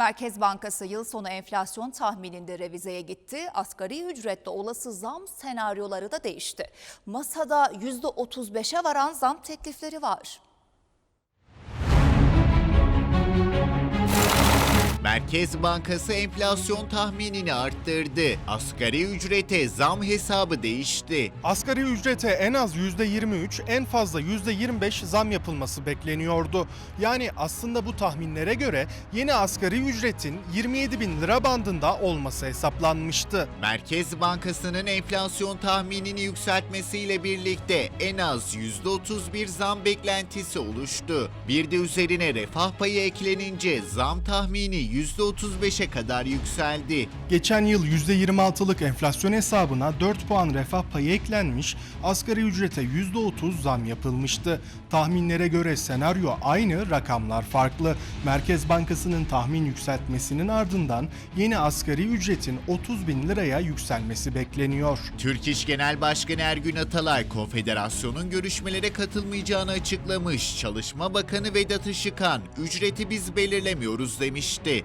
Merkez Bankası yıl sonu enflasyon tahmininde revizeye gitti. Asgari ücrette olası zam senaryoları da değişti. Masada %35'e varan zam teklifleri var. Merkez Bankası enflasyon tahminini arttırdı. Asgari ücrete zam hesabı değişti. Asgari ücrete en az %23, en fazla %25 zam yapılması bekleniyordu. Yani aslında bu tahminlere göre yeni asgari ücretin 27 bin lira bandında olması hesaplanmıştı. Merkez Bankası'nın enflasyon tahminini yükseltmesiyle birlikte en az %31 zam beklentisi oluştu. Bir de üzerine refah payı eklenince zam tahmini %35'e kadar yükseldi. Geçen yıl %26'lık enflasyon hesabına 4 puan refah payı eklenmiş, asgari ücrete %30 zam yapılmıştı. Tahminlere göre senaryo aynı, rakamlar farklı. Merkez Bankası'nın tahmin yükseltmesinin ardından yeni asgari ücretin 30 bin liraya yükselmesi bekleniyor. Türk İş Genel Başkanı Ergün Atalay, konfederasyonun görüşmelere katılmayacağını açıklamış. Çalışma Bakanı Vedat Işıkhan, ücreti biz belirlemiyoruz demişti.